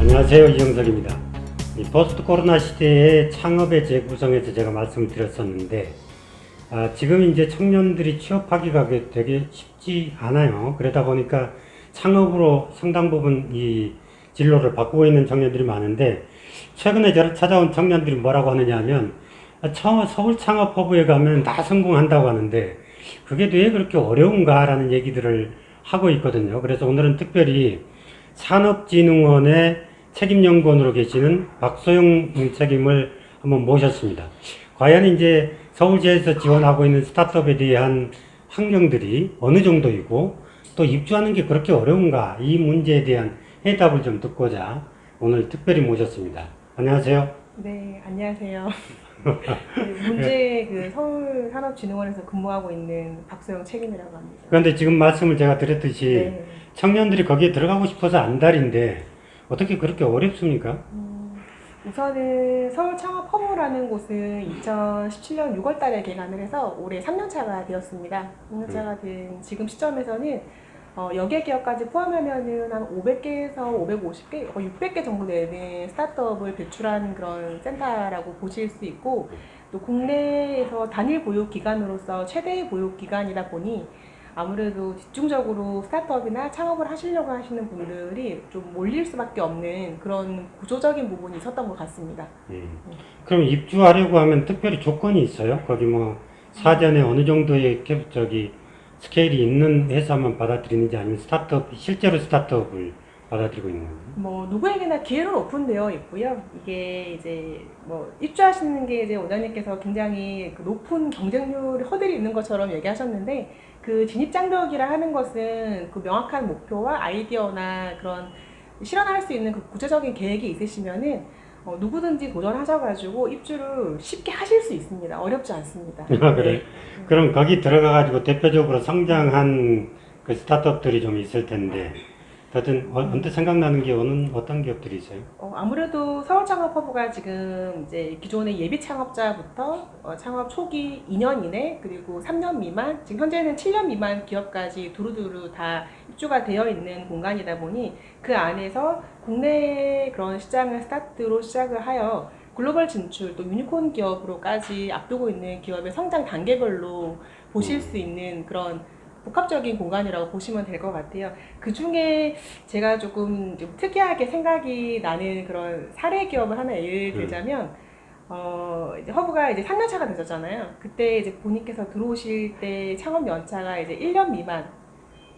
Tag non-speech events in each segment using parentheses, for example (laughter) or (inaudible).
안녕하세요 이정석입니다. 이 포스트 코로나 시대의 창업의 재구성에서 제가 말씀을 드렸었는데 아, 지금 이제 청년들이 취업하기가 그 되게 쉽지 않아요. 그러다 보니까 창업으로 상당 부분 이 진로를 바꾸고 있는 청년들이 많은데 최근에 저를 찾아온 청년들이 뭐라고 하느냐 하면 아, 서울 창업 허브에 가면 다 성공한다고 하는데 그게 왜 그렇게 어려운가라는 얘기들을 하고 있거든요. 그래서 오늘은 특별히 산업진흥원의 책임연구원으로 계시는 박소영 책임을 한번 모셨습니다. 과연 이제 서울시에서 지원하고 있는 스타트업에 대한 환경들이 어느 정도이고 또 입주하는 게 그렇게 어려운가 이 문제에 대한 해답을 좀 듣고자 오늘 특별히 모셨습니다. 안녕하세요. 네, 안녕하세요. 네, 문제 그 서울 산업진흥원에서 근무하고 있는 박소영 책임이라고 합니다. 그런데 지금 말씀을 제가 드렸듯이 네. 청년들이 거기에 들어가고 싶어서 안달인데 어떻게 그렇게 어렵습니까? 음, 우선은 서울 창업 허브라는 곳은 2017년 6월 달에 개관을 해서 올해 3년차가 되었습니다. 3년차가 된 지금 시점에서는 어, 여객 기업까지 포함하면은 한 500개에서 550개, 거의 600개 정도 되는 스타트업을 배출한 그런 센터라고 보실 수 있고 또 국내에서 단일 보육 기관으로서 최대의 보육 기관이다 보니 아무래도 집중적으로 스타트업이나 창업을 하시려고 하시는 분들이 좀 몰릴 수밖에 없는 그런 구조적인 부분이 있었던 것 같습니다. 예. 그럼 입주하려고 하면 특별히 조건이 있어요? 거기 뭐 사전에 어느 정도의 캡- 저기 스케일이 있는 회사만 받아들이는지 아니면 스타트업 실제로 스타트업을 받아들이고 있는 건가요? 뭐 누구에게나 기회는 오픈되어 있고요. 이게 이제 뭐 입주하시는 게 이제 원장님께서 굉장히 그 높은 경쟁률 허들이 있는 것처럼 얘기하셨는데 그 진입 장벽이라 하는 것은 그 명확한 목표와 아이디어나 그런 실현할 수 있는 그 구체적인 계획이 있으시면은 어, 누구든지 도전하셔가지고 입주를 쉽게 하실 수 있습니다. 어렵지 않습니다. (laughs) 아, 그래요? 그럼 거기 들어가가지고 대표적으로 성장한 그 스타트업들이 좀 있을 텐데 다들 어, 언뜻 생각나는 게 어느 어떤 기업들이 있어요? 어, 아무래도 서울 창업 허브가 지금 이제 기존의 예비 창업자부터 어, 창업 초기 2년 이내 그리고 3년 미만 지금 현재는 7년 미만 기업까지 두루두루 다 입주가 되어 있는 공간이다 보니 그 안에서 국내 그런 시장을 스타트로 시작을 하여 글로벌 진출 또 유니콘 기업으로까지 앞두고 있는 기업의 성장 단계별로 보실 수 있는 그런 복합적인 공간이라고 보시면 될 것 같아요. 그 중에 제가 조금 좀 특이하게 생각이 나는 그런 사례 기업을 하나 예를 들자면, 어, 이제 허브가 이제 3년차가 되셨잖아요. 그때 이제 본인께서 들어오실 때 창업 연차가 이제 1년 미만,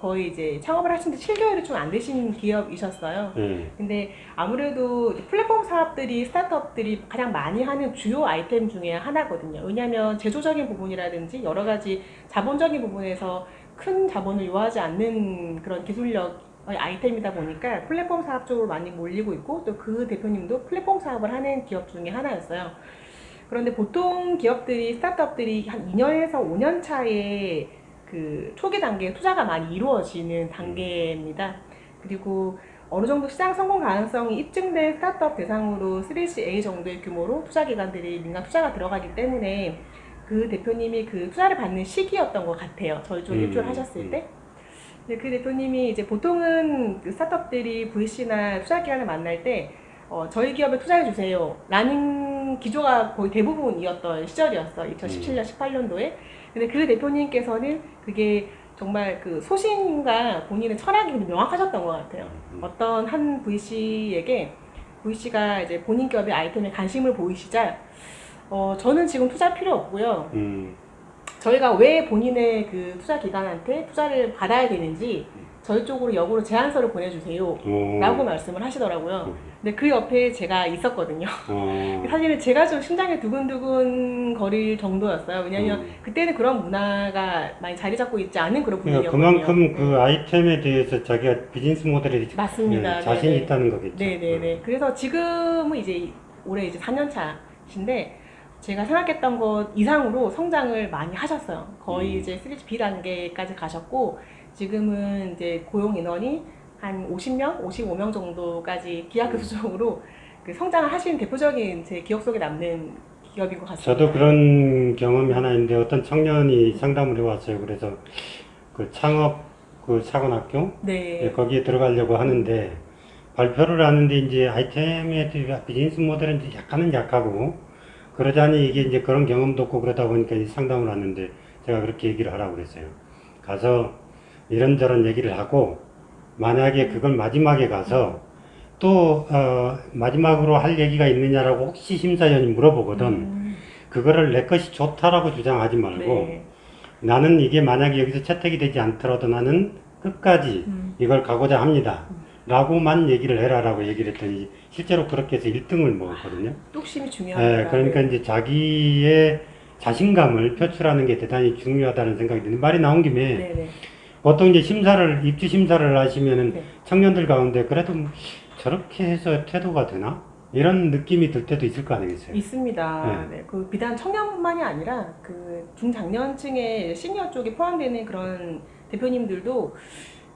거의 이제 창업을 하신 지 7개월이 좀 안 되신 기업이셨어요. 예. 근데 아무래도 플랫폼 사업들이 스타트업들이 가장 많이 하는 주요 아이템 중에 하나거든요. 왜냐하면 제조적인 부분이라든지 여러 가지 자본적인 부분에서 큰 자본을 요하지 않는 그런 기술력의 아이템이다 보니까 플랫폼 사업 쪽으로 많이 몰리고 있고 또 그 대표님도 플랫폼 사업을 하는 기업 중에 하나였어요. 그런데 보통 기업들이 스타트업들이 한 2년에서 5년 차에 그 초기 단계 투자가 많이 이루어지는 단계입니다. 그리고 어느 정도 시장 성공 가능성이 입증된 스타트업 대상으로 3A 정도의 규모로 투자 기관들이 민간 투자가 들어가기 때문에 그 대표님이 그 투자를 받는 시기였던 것 같아요. 저희 쪽에 음, 입주를 하셨을 음. 때. 근데 그 대표님이 이제 보통은 그 스타트업들이 VC나 투자 기관을 만날 때 어, 저희 기업에 투자해 주세요. 라는 기조가 거의 대부분이었던 시절이었어. 2017년, 18년도에. 근데 그 대표님께서는 그게 정말 그 소신과 본인의 철학이 명확하셨던 것 같아요. 음. 어떤 한 VC에게 VC가 이제 본인 기업의 아이템에 관심을 보이시자 어, 저는 지금 투자 필요 없고요. 음. 저희가 왜 본인의 그 투자 기관한테 투자를 받아야 되는지 저희 쪽으로 역으로 제안서를 보내주세요. 오. 라고 말씀을 하시더라고요. 음. 근데 그 옆에 제가 있었거든요. 어. 사실은 제가 좀 심장이 두근두근 거릴 정도였어요. 왜냐면 음. 그때는 그런 문화가 많이 자리 잡고 있지 않은 그런 그러니까 분위기였거든요. 그만큼 그 아이템에 대해서 자기가 비즈니스 모델이 맞습니다. 예, 자신이 네네. 있다는 거겠죠. 네네네. 그래서 지금은 이제 올해 이제 4년 차신데 제가 생각했던 것 이상으로 성장을 많이 하셨어요. 거의 음. 이제 3 B 단계까지 가셨고 지금은 이제 고용 인원이 한 50명, 55명 정도까지 기하급수적으로 그 성장을 하시는 대표적인 제 기억 속에 남는 기업인 것 같습니다. 저도 그런 경험이 하나 있는데 어떤 청년이 상담을 해왔어요. 그래서 그 창업 그 사관학교 네. 예, 거기에 들어가려고 하는데 발표를 하는데 이제 아이템의 비즈니스 모델은 약간은 약하고 그러자니 이게 이제 그런 경험도 없고 그러다 보니까 이 상담을 왔는데 제가 그렇게 얘기를 하라고 그랬어요. 가서 이런저런 얘기를 하고 만약에 그걸 마지막에 가서 또 어, 마지막으로 할 얘기가 있느냐라고 혹시 심사위원이 물어보거든. 음, 그거를 내 것이 좋다라고 주장하지 말고 네. 나는 이게 만약에 여기서 채택이 되지 않더라도 나는 끝까지 음. 이걸 가고자 합니다. 라고만 얘기를 해라라고 얘기를 했더니 실제로 그렇게 해서 1등을 먹었거든요. 뚝심이 중요합니다. 예, 그러니까 이제 자기의 자신감을 표출하는 게 대단히 중요하다는 생각이 드는 말이 나온 김에 네네. 보통 이제 심사를 입주 심사를 하시면은 네. 청년들 가운데 그래도 뭐 저렇게 해서 태도가 되나 이런 느낌이 들 때도 있을 거 아니겠어요? 있습니다. 네. 그 비단 청년뿐만이 아니라 그 중장년층의 시니어 쪽에 포함되는 그런 대표님들도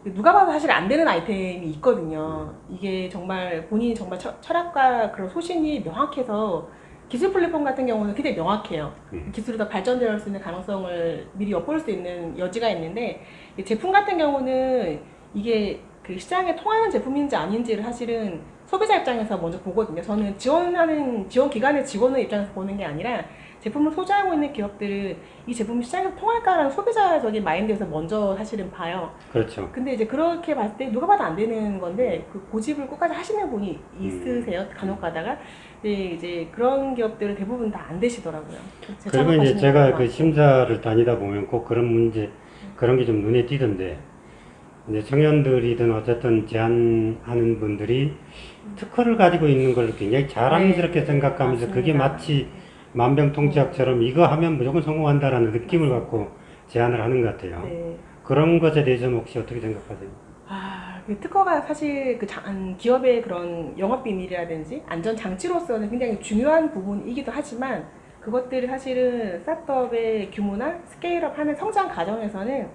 누가 봐도 사실 안 되는 아이템이 있거든요. 이게 정말 본인이 정말 철, 철학과 그런 소신이 명확해서 기술 플랫폼 같은 경우는 굉장히 명확해요. 음. 기술이 더 발전될 수 있는 가능성을 미리 엿볼 수 있는 여지가 있는데 이 제품 같은 경우는 이게 그 시장에 통하는 제품인지 아닌지를 사실은 소비자 입장에서 먼저 보거든요. 저는 지원하는 지원 기관의 직원의 입장에서 보는 게 아니라 제품을 소지하고 있는 기업들은 이 제품이 시장에서 통할까라는 소비자적인 마인드에서 먼저 사실은 봐요. 그렇죠. 근데 이제 그렇게 봤을 때 누가 봐도 안 되는 건데 그 고집을 끝까지 하시는 분이 있으세요. 간혹 가다가. 근데 이제 그런 기업들은 대부분 다 안 되시더라고요. 제 그리고 이제 제가 그. 심사를 다니다 보면 꼭 그런 문제 그런 게 좀 눈에 띄던데 이제 청년들이든 어쨌든 제안하는 분들이 특허를 가지고 있는 걸 굉장히 자랑스럽게 네, 생각하면서 그게 맞습니다. 마치 만병통치약처럼 이거 하면 무조건 성공한다라는 느낌을 갖고 제안을 하는 것 같아요. 네. 그런 것에 대해서는 혹시 어떻게 생각하세요? 아, 그 특허가 사실 그 장- 기업의 그런 영업 비밀이라든지 안전 장치로서는 굉장히 중요한 부분이기도 하지만 그것들이 사실은 스타트업의 규모나 스케일업 하는 성장 과정에서는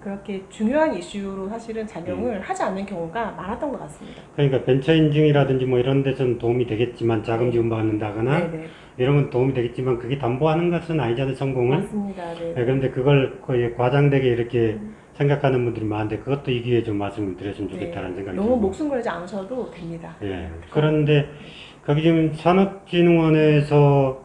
그렇게 중요한 이슈로 사실은 작용을 하지 않는 경우가 많았던 것 같습니다. 그러니까 벤처 인증이라든지 뭐 이런 데서는 도움이 되겠지만 자금 지원 받는다거나 네네. 이런 건 도움이 되겠지만 그게 담보하는 것은 아니잖아요 성공을. 맞습니다. 네. 네, 그런데 그걸 거의 과장되게 이렇게 음. 생각하는 분들이 많은데 그것도 이 기회에 좀 말씀을 드렸으면 좋겠다는 생각이 네. 너무 들고. 목숨 걸지 않으셔도 됩니다. 예. 그런데 거기 지금 산업진흥원에서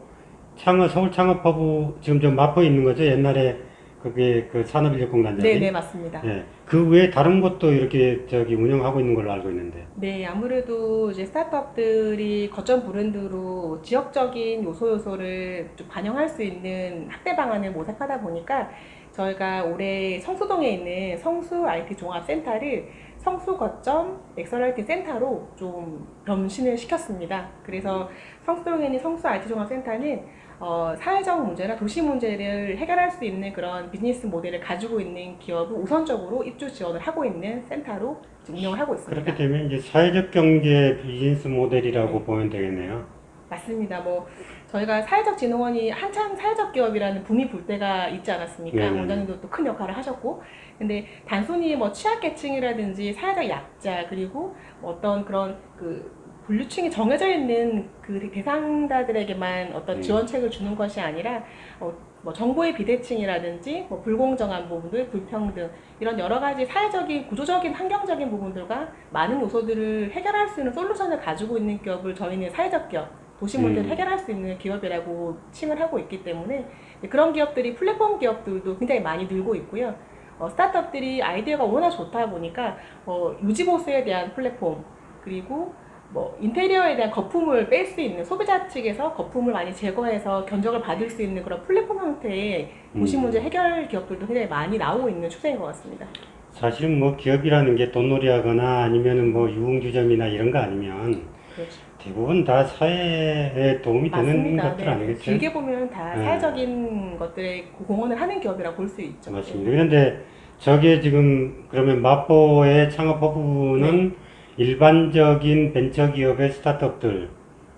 창업 서울 창업허브 지금 좀 마포에 있는 거죠. 옛날에 그게 그 산업인력공단장이. 네네 맞습니다. 예. 그 외에 다른 곳도 이렇게 저기 운영하고 있는 걸로 알고 있는데. 네, 아무래도 이제 스타트업들이 거점 브랜드로 지역적인 요소 요소를 좀 반영할 수 있는 확대 방안을 모색하다 보니까 저희가 올해 성수동에 있는 성수 IT 종합센터를 성수 거점 엑설런티 센터로 좀 변신을 시켰습니다. 그래서 성수동에 있는 성수 IT 종합센터는 어, 사회적 문제나 도시 문제를 해결할 수 있는 그런 비즈니스 모델을 가지고 있는 기업을 우선적으로 입주 지원을 하고 있는 센터로 운영을 하고 있습니다. 그렇게 되면 이제 사회적 경제 비즈니스 모델이라고 네. 보면 되겠네요. 맞습니다. 뭐 저희가 사회적 진흥원이 한참 사회적 기업이라는 붐이 불 때가 있지 않았습니까? 네네. 원장님도 또 큰 역할을 하셨고, 근데 단순히 뭐 취약계층이라든지 사회적 약자 그리고 뭐 어떤 그런 그 분류층이 정해져 있는 그 대상자들에게만 어떤 음. 지원책을 주는 것이 아니라 어, 뭐 정보의 비대칭이라든지 뭐 불공정한 부분들, 불평등 이런 여러 가지 사회적인 구조적인 환경적인 부분들과 많은 요소들을 해결할 수 있는 솔루션을 가지고 있는 기업을 저희는 사회적 기업, 도시 문제를 음. 해결할 수 있는 기업이라고 칭을 하고 있기 때문에 그런 기업들이 플랫폼 기업들도 굉장히 많이 늘고 있고요. 어, 스타트업들이 아이디어가 워낙 좋다 보니까 어, 유지보수에 대한 플랫폼 그리고 뭐 인테리어에 대한 거품을 뺄 수 있는 소비자 측에서 거품을 많이 제거해서 견적을 받을 수 있는 그런 플랫폼 형태의 도시 음. 문제 해결 기업들도 굉장히 많이 나오고 있는 추세인 것 같습니다. 사실은 뭐 기업이라는 게 돈놀이 하거나 아니면은 뭐 유흥주점이나 이런 거 아니면 그렇죠. 대부분 다 사회에 도움이 되는 맞습니다. 것들 네. 아니겠어요? 길게 보면 다 네. 사회적인 것들에 공헌을 하는 기업이라고 볼 수 있죠. 맞습니다. 그런데 저게 지금 그러면 마포의 창업 허브는 네. 일반적인 벤처기업의 스타트업들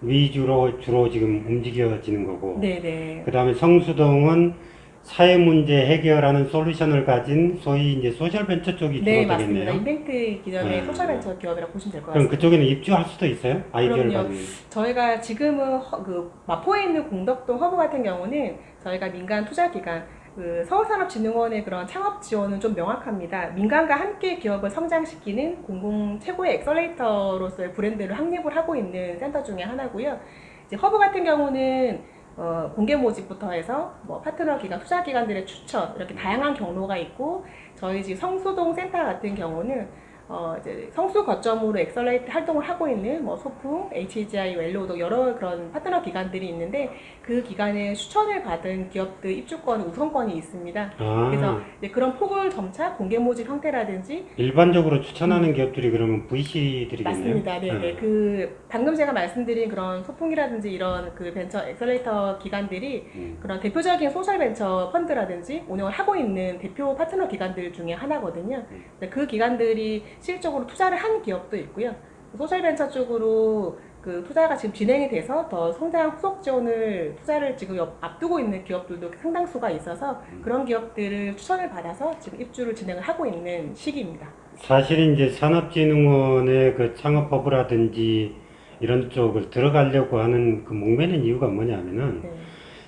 위주로 주로 지금 움직여지는 거고 네, 네. 그 다음에 성수동은 사회 문제 해결하는 솔루션을 가진 소위 이제 소셜 벤처 쪽이 네, 주로 맞습니다. 되겠네요. 임팩트 기존의 네. 소셜벤처 기업이라고 보시면 될 것 그럼 같습니다. 그쪽에는 입주할 수도 있어요? 아이디어를 그럼요. 가지고. 저희가 지금은 허- 그 마포에 있는 공덕동 허브 같은 경우는 저희가 민간 투자 기관 그 서울산업진흥원의 그런 창업 지원은 좀 명확합니다. 민간과 함께 기업을 성장시키는 공공 최고의 엑셀레이터로서의 브랜드를 확립을 하고 있는 센터 중에 하나고요. 이제 허브 같은 경우는 어, 공개 모집부터 해서 뭐 파트너 기관, 투자 기관들의 추천 이렇게 다양한 경로가 있고 저희 지금 성수동 센터 같은 경우는 어, 이제 성수 거점으로 엑셀레이트 활동을 하고 있는 뭐 소풍, HGI, 웰로도 여러 그런 파트너 기관들이 있는데 그 기관의 추천을 받은 기업들 입주권 우선권이 있습니다. 아, 그래서 이제 그런 폭을 점차 공개 모집 형태라든지 일반적으로 추천하는 기업들이 그러면 VC들이겠네요. 맞습니다. 네, 네. 그 방금 제가 말씀드린 그런 소풍이라든지 이런 그 벤처 엑셀레이터 기관들이 음. 그런 대표적인 소셜 벤처 펀드라든지 운영을 하고 있는 대표 파트너 기관들 중에 하나거든요. 음. 근데 그 기관들이 실질적으로 투자를 한 기업도 있고요. 소셜 벤처 쪽으로 그 투자가 지금 진행이 돼서 더 성장 후속 지원을 투자를 지금 옆- 앞두고 있는 기업들도 상당수가 있어서 음. 그런 기업들을 추천을 받아서 지금 입주를 진행을 하고 있는 시기입니다. 사실 이제 산업진흥원의 그 창업허브라든지 이런 쪽을 들어가려고 하는 그 목매는 이유가 뭐냐면은 네,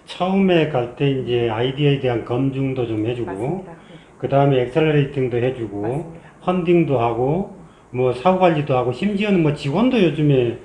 처음에 갈 때 이제 아이디어에 대한 검증도 좀 해주고. 네, 그 다음에 엑셀러레이팅도 해주고 맞습니다. 펀딩도 하고 뭐 사후 관리도 하고 심지어는 뭐 지원도 요즘에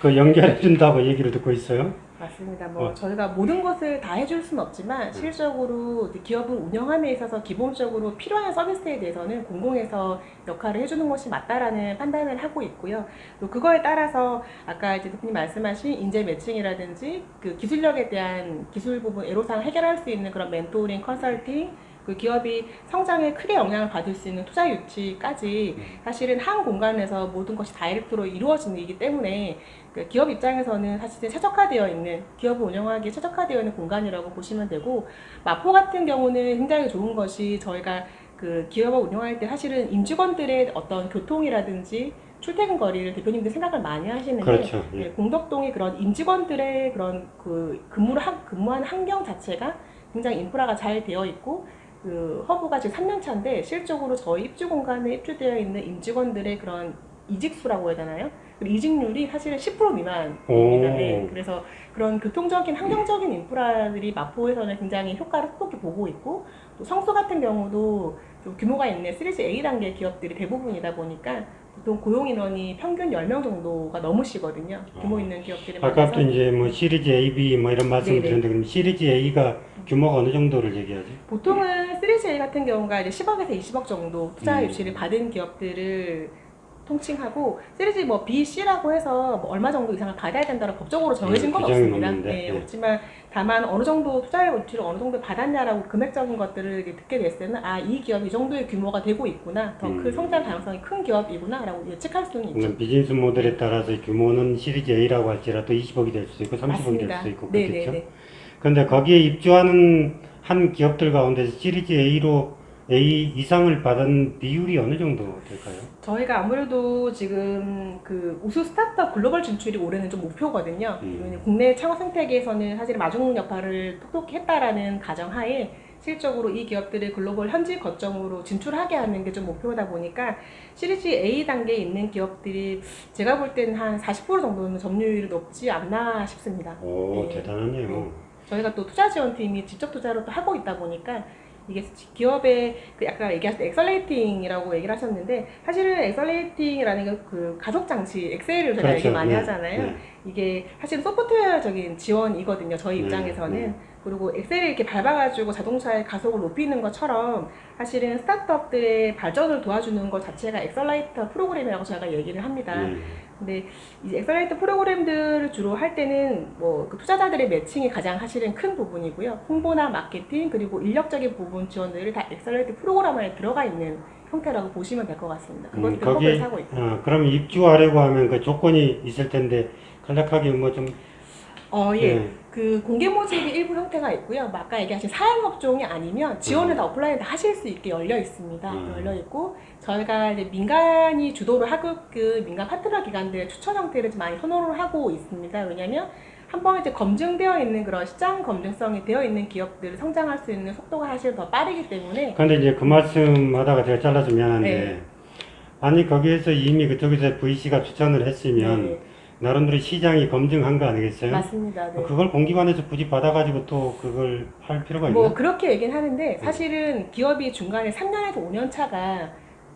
그 연결해 준다고 얘기를 듣고 있어요. 맞습니다. 뭐 어. 저희가 모든 것을 다 해줄 수는 네. 없지만 실질적으로 이제 기업을 운영함에 있어서 기본적으로 필요한 서비스에 대해서는 공공에서 역할을 해주는 것이 맞다라는 판단을 하고 있고요. 또 그거에 따라서 아까 이제 대표님 말씀하신 인재 매칭이라든지 그 기술력에 대한 기술 부분 애로사항 해결할 수 있는 그런 멘토링, 컨설팅 그 기업이 성장에 크게 영향을 받을 수 있는 투자 유치까지 음. 사실은 한 공간에서 모든 것이 다이렉트로 이루어지는 일이기 때문에 그 기업 입장에서는 사실 최적화되어 있는 기업을 운영하기에 최적화되어 있는 공간이라고 보시면 되고 마포 같은 경우는 굉장히 좋은 것이 저희가 그 기업을 운영할 때 사실은 임직원들의 어떤 교통이라든지 출퇴근 거리를 대표님들 생각을 많이 하시는데 그렇죠. 예. 네, 공덕동이 그런 임직원들의 그런 그 근무를 한, 근무하는 환경 자체가 굉장히 인프라가 잘 되어 있고 그 허브가 지금 3년 차인데 실적으로 저희 입주 공간에 입주되어 있는 임직원들의 그런 이직수라고 해야 되나요? 그 이직률이 사실은 10% 미만입니다. 오. 네, 그래서 그런 교통적인 환경적인 인프라들이 마포에서는 굉장히 효과를 톡톡히 보고 있고 또 성수 같은 경우도 좀 규모가 있는 시리즈 A 단계 기업들이 대부분이다 보니까 보통 고용 인원이 평균 10명 정도가 넘으시거든요. 규모 아. 있는 기업들이 아까도 많아서 이제 뭐 시리즈 A, B 뭐 이런 말씀 을 네네. 드렸는데 그럼 시리즈 A가 규모가 어느 정도를 얘기하지? 보통은 시리즈 A 같은 경우가 이제 10억에서 20억 정도 투자 음. 유치를 받은 기업들을 통칭하고 시리즈 뭐 B, C라고 해서 뭐 얼마 정도 이상을 받아야 된다고 법적으로 정해진 음, 건 규정은 없습니다. 없는데, 네, 네. 없지만 다만 어느 정도 투자 유치를 어느 정도 받았냐라고 금액적인 것들을 이렇게 듣게 됐을 때는 아 이 기업이 이 정도의 규모가 되고 있구나 더큰 음. 성장 가능성이 큰 기업이구나라고 예측할 수는 있죠. 물론 비즈니스 모델에 따라서 규모는 시리즈 A라고 할지라도 20억이 될 수도 있고 30억이 될 맞습니다. 수도 있고 네, 그렇겠죠. 네, 네. 그런데 거기에 입주하는 한 기업들 가운데 시리즈 A로 A 이상을 받은 비율이 어느 정도 될까요? 저희가 아무래도 지금 그 우수 스타트업 글로벌 진출이 올해는 좀 목표거든요. 음. 국내 창업 생태계에서는 사실 마중 역할을 톡톡히 했다라는 가정하에 실적으로 이 기업들을 글로벌 현지 거점으로 진출하게 하는 게 좀 목표다 보니까 시리즈 A 단계에 있는 기업들이 제가 볼 때는 한 40% 정도는 점유율이 높지 않나 싶습니다. 오 네. 대단하네요. 네. 저희가 또 투자 지원팀이 직접 투자를 또 하고 있다 보니까 이게 기업의 그 아까 얘기하실 때 엑셀레이팅이라고 얘기를 하셨는데 사실은 엑셀레이팅이라는 게 그 가속 장치 엑셀을 저희가 얘기 많이 네, 하잖아요. 네. 이게 사실 소프트웨어적인 지원이거든요. 저희 네, 입장에서는 네. 그리고 엑셀을 이렇게 밟아가지고 자동차의 가속을 높이는 것처럼 사실은 스타트업들의 발전을 도와주는 것 자체가 엑셀레이터 프로그램이라고 저희가 얘기를 합니다. 네. 근데 이제 엑셀레이터 프로그램들을 주로 할 때는 뭐 그 투자자들의 매칭이 가장 사실은 큰 부분이고요. 홍보나 마케팅 그리고 인력적인 부분 지원들이 다 엑셀레이터 프로그램 안에 들어가 있는 형태라고 보시면 될 것 같습니다. 음, 그것들 거기에 허브를 사고 있고. 아, 그럼 입주하려고 하면 그 조건이 있을 텐데 간략하게 뭐좀 어, 예. 네. 그 공개 모집이 일부 형태가 있고요. 뭐 아까 얘기하신 사양업종이 아니면 지원을 다 오프라인 다 하실 수 있게 열려 있습니다. 음. 열려 있고 저희가 이제 민간이 주도를 하고 그 민간 파트너 기관들의 추천 형태를 좀 많이 선호를 하고 있습니다. 왜냐하면 한번 이제 검증되어 있는 그런 시장 검증성이 되어 있는 기업들을 성장할 수 있는 속도가 사실 더 빠르기 때문에 근데 이제 그 말씀 하다가 제가 잘라서 미안한데 네. 아니 거기에서 이미 그쪽에서 VC가 추천을 했으면 네. 나름대로 시장이 검증한 거 아니겠어요? 맞습니다. 네. 그걸 공기관에서 굳이 받아가지고 또 그걸 할 필요가 있나? 뭐 그렇게 얘기는 하는데 사실은 기업이 중간에 3년에서 5년 차가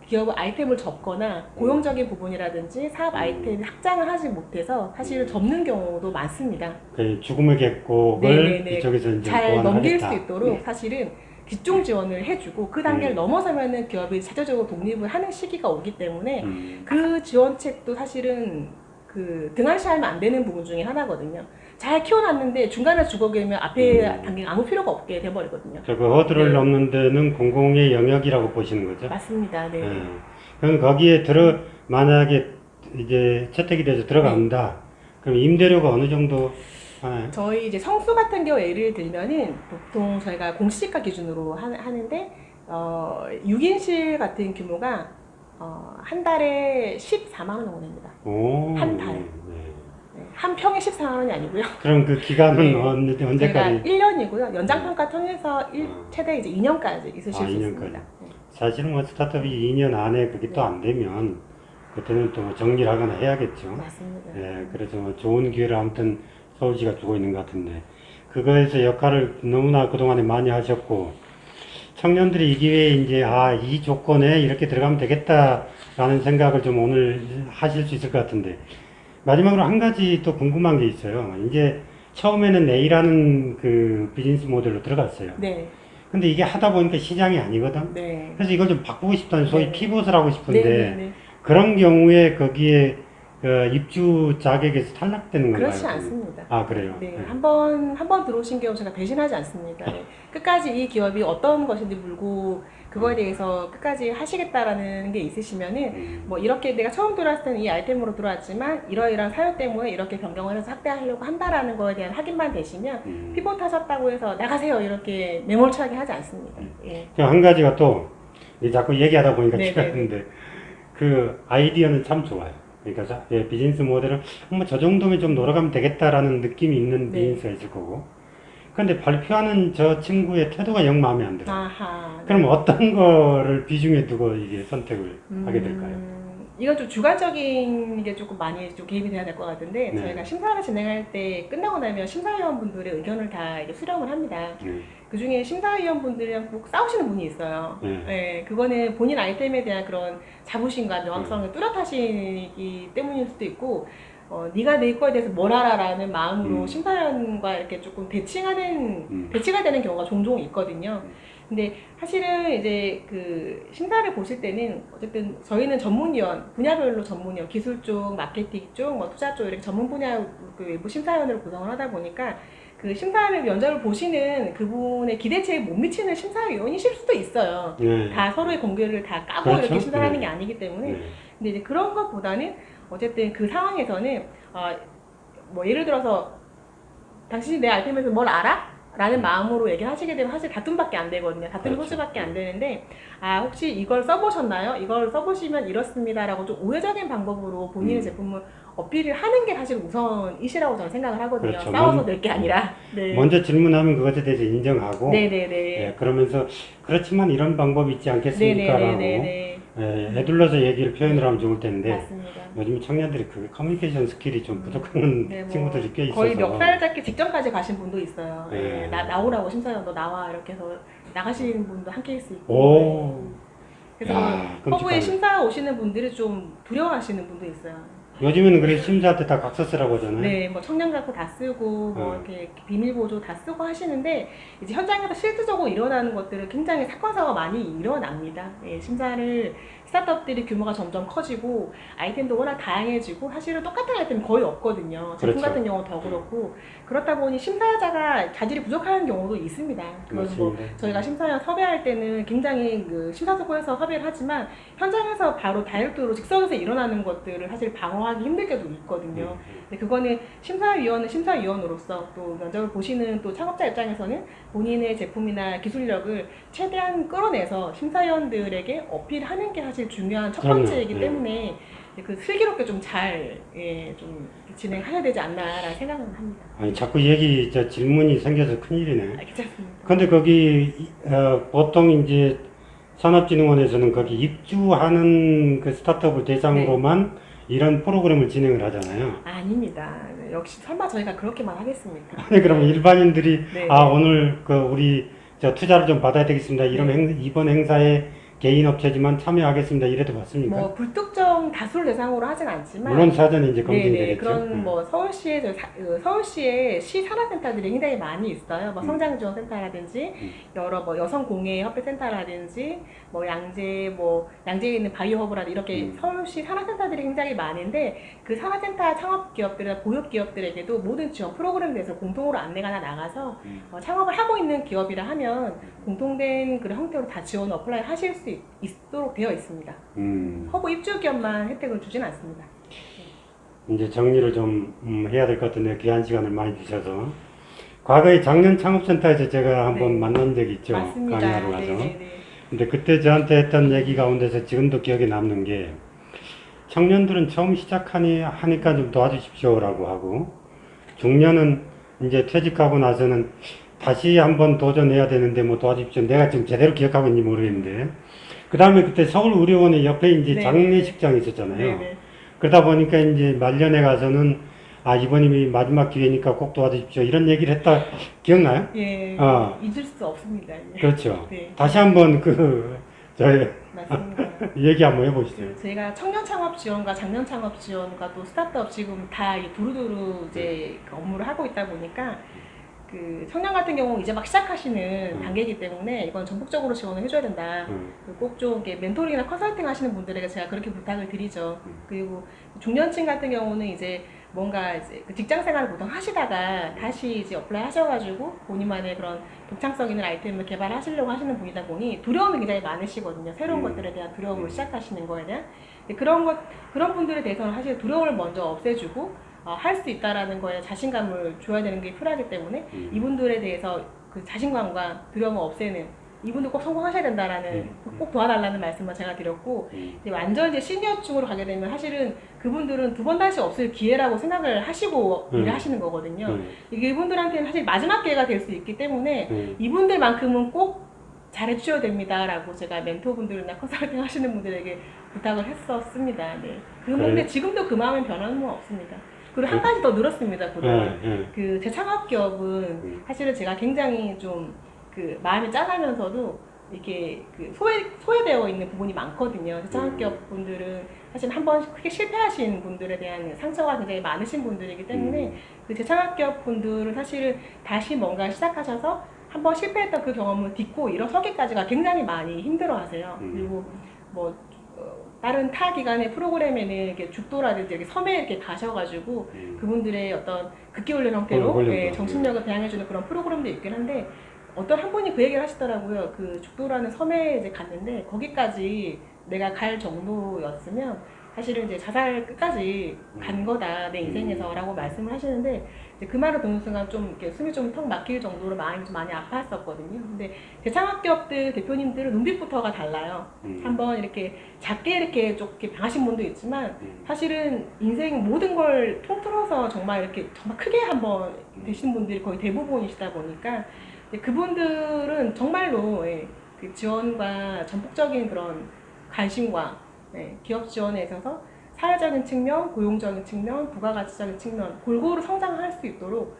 기업 아이템을 접거나 고용적인 부분이라든지 사업 음. 아이템 확장을 하지 못해서 사실은 접는 경우도 많습니다. 그 죽음의 객곡을 네네네. 이쪽에서 이제 잘 넘길 보완하겠다. 수 있도록 네. 사실은 기종 지원을 해주고 그 단계를 음. 넘어서면은 기업이 자체적으로 독립을 하는 시기가 오기 때문에 음. 그 지원책도 사실은 그 등한시하면 안 되는 부분 중에 하나거든요. 잘 키워놨는데 중간에 죽어가면 앞에 음. 단계가 아무 필요가 없게 돼버리거든요. 그 허들을 네. 넘는 데는 공공의 영역이라고 보시는 거죠? 맞습니다. 네. 예. 그럼 거기에 들어 만약에 이제 채택이 돼서 들어간다. 그럼 임대료가 어느 정도 하나요? 저희 이제 성수 같은 경우 예를 들면은 보통 저희가 공시지가 기준으로 하, 하는데 어, 6인실 같은 규모가 어, 한 달에 14만 원 정도 됩니다. 오. 한 달. 네. 네, 한 평에 14만 원이 아니고요. (laughs) 그럼 그 기간은 네. 언, 저희가 언제까지? 1년이고요. 연장평가 통해서 일- 음. 최대 이제 2년까지 있으실 아, 수 2년까지. 있습니다. 네. 사실은 뭐 스타트업이 2년 안에 그게 또 네. 안 되면 그때는 또 정리를 하거나 해야겠죠. 맞습니다. 예, 그래서 뭐 좋은 기회를 아무튼 서울시가 주고 있는 것 같은데 그거에서 역할을 너무나 그동안에 많이 하셨고 청년들이 이 기회에 이제 아 이 조건에 이렇게 들어가면 되겠다라는 생각을 좀 오늘 하실 수 있을 것 같은데 마지막으로 한 가지 또 궁금한 게 있어요. 이제 처음에는 A라는 그 비즈니스 모델로 들어갔어요. 네, 근데 이게 하다 보니까 시장이 아니거든. 네. 그래서 이걸 좀 바꾸고 싶다는 소위 네. 피봇을 하고 싶은데 네, 네, 네. 그런 경우에 거기에 그 입주 자격에서 탈락되는 건가요? 그렇지 않습니다. 아 그래요. 네, 네. 한 번, 한 번 들어오신 경우 제가 배신하지 않습니다. 네. 끝까지 이 기업이 어떤 것인지 물고 그거에 대해서 끝까지 하시겠다라는 게 있으시면은 음, 뭐 이렇게 내가 처음 들어왔을 때는 이 아이템으로 들어왔지만 이러이러한 사유 때문에 이렇게 변경을 해서 확대하려고 한다라는 거에 대한 확인만 되시면 음. 피봇 하셨다고 해서 나가세요 이렇게 매몰차게 하지 않습니다. 음. 예. 그한 가지가 또 자꾸 얘기하다 보니까 네, 생각하는데 그 아이디어는 참 좋아요. 그러니까 자- 예, 비즈니스 모델은 뭐 저 정도면 좀 놀아가면 되겠다라는 느낌이 있는 네. 비즈니스가 있을 거고. 근데 발표하는 저 친구의 태도가 영 마음에 안 들어. 요 아하. 네. 그럼 어떤 거를 비중에 두고 이게 선택을 음, 하게 될까요? 이건 좀 주관적인 게 조금 많이 좀 개입이 돼야 될 것 같은데 네. 저희가 심사를 진행할 때 끝나고 나면 심사위원분들의 의견을 다 이렇게 수렴을 합니다. 네. 그 중에 심사위원분들이랑 꼭 싸우시는 분이 있어요. 네. 네, 그거는 본인 아이템에 대한 그런 자부심과 명확성을 뚜렷하시기 때문일 수도 있고, 어, 네가 내 거에 대해서 뭘 알아라는 마음으로 음. 심사위원과 이렇게 조금 대칭하는 음. 배치가 되는 경우가 종종 있거든요. 근데 사실은 이제 그 심사를 보실 때는 어쨌든 저희는 전문위원, 분야별로 전문위원, 기술 쪽, 마케팅 쪽, 뭐 투자 쪽 이렇게 전문 분야 그 외부 심사위원으로 구성을 하다 보니까 그 심사를 면접을 보시는 그분의 기대치에 못 미치는 심사위원이실 수도 있어요. 네. 다 서로의 공개를 다 까고 그렇죠. 이렇게 심사하는 네. 게 아니기 때문에 네. 근데 이제 그런 것보다는 어쨌든 그 상황에서는 어, 뭐 예를 들어서 당신이 내 아이템에서 뭘 알아? 라는 마음으로 얘기를 하시게 되면 사실 다툼밖에 안 되거든요. 다툼 그렇죠. 소지밖에 안 되는데 아 혹시 이걸 써보셨나요? 이걸 써보시면 이렇습니다라고 좀 우회적인 방법으로 본인의 음. 제품을 어필을 하는 게 사실 우선이시라고 저는 생각을 하거든요. 그렇죠. 싸워서 먼- 낼게 아니라. 네. 먼저 질문하면 그것에 대해서 인정하고 네네네. 예, 그러면서 그렇지만 이런 방법이 있지 않겠습니까 라고 네네네네. 예, 애둘러서 얘기를 표현을 하면 좋을 텐데 맞습니다. 요즘 청년들이 그 커뮤니케이션 스킬이 좀 부족한 네, 뭐 친구들이 꽤 있어서 거의 멱살 잡기 직전까지 가신 분도 있어요. 네. 예, 나 나오라고 심사위원 너 나와 이렇게 해서 나가시는 분도 한 케이스 있고. 오. 그래서 야, 뭐 허브에 끔찍하네. 심사 오시는 분들이 좀 두려워하시는 분도 있어요. 요즘에는 그래 심사할 때 다 각서 쓰라고 하잖아요. 네, 뭐 청량 각서 다 쓰고 뭐 음. 이렇게 비밀 보조 다 쓰고 하시는데 이제 현장에서 실질적으로 일어나는 것들은 굉장히 사건 사고가 많이 일어납니다. 예, 심사를 스타트업들이 규모가 점점 커지고 아이템도 워낙 다양해지고 사실은 똑같은 아이템이 거의 없거든요. 제품 그렇죠. 같은 경우 더 그렇고 그렇다 보니 심사자가 자질이 부족한 경우도 있습니다. 그건 뭐 맞습니다. 저희가 심사위원 섭외할 때는 굉장히 그 심사숙고해서 섭외를 하지만 현장에서 바로 다이렉트로 즉석에서 일어나는 것들을 사실 방어하기 힘들 때도 있거든요. 음, 근데 그거는 심사위원은 심사위원으로서 또 면접을 보시는 또 창업자 입장에서는 본인의 제품이나 기술력을 최대한 끌어내서 심사위원들에게 어필하는 게 사실 중요한 첫 그럼요. 번째이기 네. 때문에 그 슬기롭게 좀 잘 예, 좀 진행하셔야 되지 않나라는 생각은 합니다. 아니 자꾸 얘기 저 질문이 생겨서 큰일이네. 아, 괜찮습니다. 근데 거기 이- 어, 보통 이제 산업진흥원에서는 거기 입주하는 그 스타트업을 대상으로만 이런 프로그램을 진행을 하잖아요. 아닙니다. 네, 역시 설마 저희가 그렇게만 하겠습니까? 아니, 그러면 일반인들이 네. 아 오늘 그 우리 저 투자를 좀 받아야 되겠습니다. 이런 네. 행- 이번 행사에 개인 업체지만 참여하겠습니다. 이래도 맞습니까? 뭐 불특정 다수를 대상으로 하진 않지만 물론 사전에 이제 네네 검증되겠죠. 그런 음. 뭐 서울시에 저 사- 어, 서울시에 시 산하센터들이 굉장히 많이 있어요. 뭐 음. 성장지원 센터라든지 음. 여러 뭐 여성 공예 협회 센터라든지 뭐 양재 뭐 양재에 있는 바이오 허브라든지 이렇게 음. 서울시 산하센터들이 굉장히 많은데 그 산하센터 창업 기업들이나 보육 기업들에게도 모든 지원 프로그램에 대해서 공통으로 안내가 하나 나가서 음. 어, 창업을 하고 있는 기업이라 하면 공통된 그런 형태로 다 지원 어플라이 하실 수 있, 있도록 되어 있습니다. 음. 허브 입주 기업만 혜택을 주진 않습니다. 이제 정리를 좀 음, 해야 될 것 같은데 귀한 시간을 많이 주셔서 과거에 작년 창업센터에서 제가 한번 네. 만난 적이 있죠. 맞습니다. 강의하러 가서. 네네네. 근데 그때 저한테 했던 얘기 가운데서 지금도 기억에 남는 게 청년들은 처음 시작하니 하니까 좀 도와주십시오라고 하고 중년은 이제 퇴직하고 나서는 다시 한번 도전해야 되는데 뭐 도와주십시오. 내가 지금 제대로 기억하고 있는지 모르겠는데 그 다음에 그때 서울의료원의 옆에 이제 네. 장례식장이 있었잖아요. 네네. 그러다 보니까 이제 말년에 가서는 아 이번이 마지막 기회니까 꼭 도와주십시오 이런 얘기를 했다 기억나요? 예, 어. 잊을 수 없습니다. 예. 그렇죠. 네, 다시 한번 그 저희 맞습니다. (laughs) 얘기 한번 해보시죠. 그 저희가 청년 창업 지원과 장년 창업 지원과 또 스타트업 지금 다이 두루두루 이제 그 업무를 하고 있다 보니까 그 청년 같은 경우 이제 막 시작하시는 음. 단계이기 때문에 이건 전폭적으로 지원을 해줘야 된다. 음, 꼭좀 멘토링이나 컨설팅 하시는 분들에게 제가 그렇게 부탁을 드리죠. 음. 그리고 중년층 같은 경우는 이제 뭔가 이제 그 직장 생활을 보통 하시다가 다시 이제 어플라이 하셔가지고 본인만의 그런 독창성 있는 아이템을 개발하시려고 하시는 분이다 보니 두려움이 굉장히 많으시거든요. 새로운 음. 것들에 대한 두려움으로 음. 시작하시는 거에 대한. 그런 것, 그런 분들에 대해서는 사실 두려움을 먼저 없애주고 어, 할 수 있다라는 거에 자신감을 줘야 되는 게 필요하기 때문에 음. 이분들에 대해서 그 자신감과 두려움을 없애는 이분들 꼭 성공하셔야 된다라는 음. 꼭 도와달라는 말씀을 제가 드렸고 음, 이제 완전 이제 시니어층으로 가게 되면 사실은 그분들은 두 번 다시 없을 기회라고 생각을 하시고 음. 일을 하시는 거거든요. 음, 이게 이분들한테는 사실 마지막 기회가 될 수 있기 때문에 음, 이분들만큼은 꼭 잘해주셔야 됩니다라고 제가 멘토분들이나 컨설팅 하시는 분들에게 부탁을 했었습니다. 네. 그? 근데 지금도 그 마음은 변하는 건 없습니다. 그리고 한 가지 더 늘었습니다. 그동안. 예, 예. 그제 창업 기업은 음. 사실은 제가 굉장히 좀 그 마음이 짠하면서도 이렇게 그 소외 소외되어 있는 부분이 많거든요. 제 창업 음. 기업 분들은 사실 한 번 크게 실패하신 분들에 대한 상처가 굉장히 많으신 분들이기 때문에 음, 그제 창업 기업 분들은 사실은 다시 뭔가 시작하셔서 한 번 실패했던 그 경험을 딛고 일어서기까지가 굉장히 많이 힘들어하세요. 음. 그리고 뭐 어, 다른 타 기관의 프로그램에는 이렇게 죽도라든지 이렇게 섬에 이렇게 가셔가지고 음. 그분들의 어떤 극기훈련 형태로 어. 예, 정신력을 배양해주는 그런 프로그램도 있긴 한데 어떤 한 분이 그 얘기를 하시더라고요. 그 죽도라는 섬에 이제 갔는데 거기까지 내가 갈 정도였으면 사실은 이제 자살 끝까지 간 거다 내 인생에서라고 말씀을 하시는데 이제 그 말을 듣는 순간 좀 이렇게 숨이 좀 턱 막힐 정도로 마음이 좀 많이 아팠었거든요. 근데 대창학기업들 대표님들은 눈빛부터가 달라요. 음, 한번 이렇게 작게 이렇게 좀 이렇게 당하신 분도 있지만 음, 사실은 인생 모든 걸 통틀어서 정말 이렇게 정말 크게 한번 되신 분들이 거의 대부분이시다 보니까 그분들은 정말로 예, 그 지원과 전폭적인 그런 관심과 예, 기업 지원에 있어서 사회적인 측면, 고용적인 측면, 부가가치적인 측면 골고루 성장할 수 있도록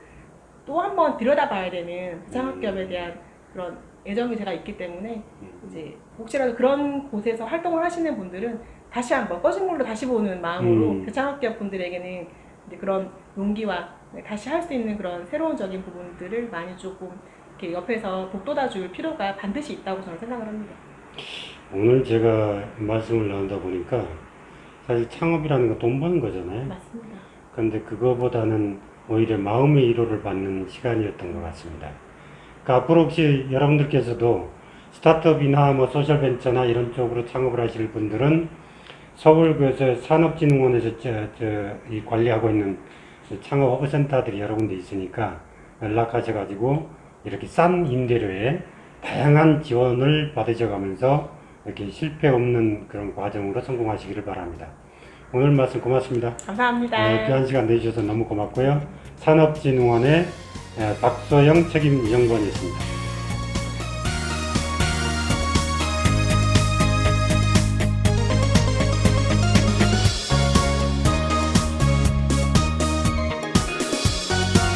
또 한번 들여다봐야 되는 창업기업에 대한 그런 애정이 제가 있기 때문에 음. 이제 혹시라도 그런 곳에서 활동을 하시는 분들은 다시 한번 꺼진 물로 다시 보는 마음으로 음. 그 창업기업 분들에게는 이제 그런 용기와 네, 다시 할 수 있는 그런 새로운적인 부분들을 많이 조금 이렇게 옆에서 북돋아 줄 필요가 반드시 있다고 저는 생각을 합니다. 오늘 제가 말씀을 나누다 보니까 사실 창업이라는 거돈 버는 거잖아요. 맞습니다. 그런데 그거보다는 오히려 마음의 위로를 받는 시간이었던 것 같습니다. 그러니까 앞으로 혹시 여러분들께서도 스타트업이나 뭐 소셜벤처나 이런 쪽으로 창업을 하실 분들은 서울 그저 산업진흥원에서 저, 저, 이 관리하고 있는 그 창업 허브센터들이 여러 군데 있으니까 연락하셔가지고 이렇게 싼 임대료에 다양한 지원을 받으셔가면서 이렇게 실패 없는 그런 과정으로 성공하시기를 바랍니다. 오늘 말씀 고맙습니다. 감사합니다. 네, 귀한 시간 내주셔서 너무 고맙고요. 산업진흥원의 에, 박소영 책임위원관이었습니다.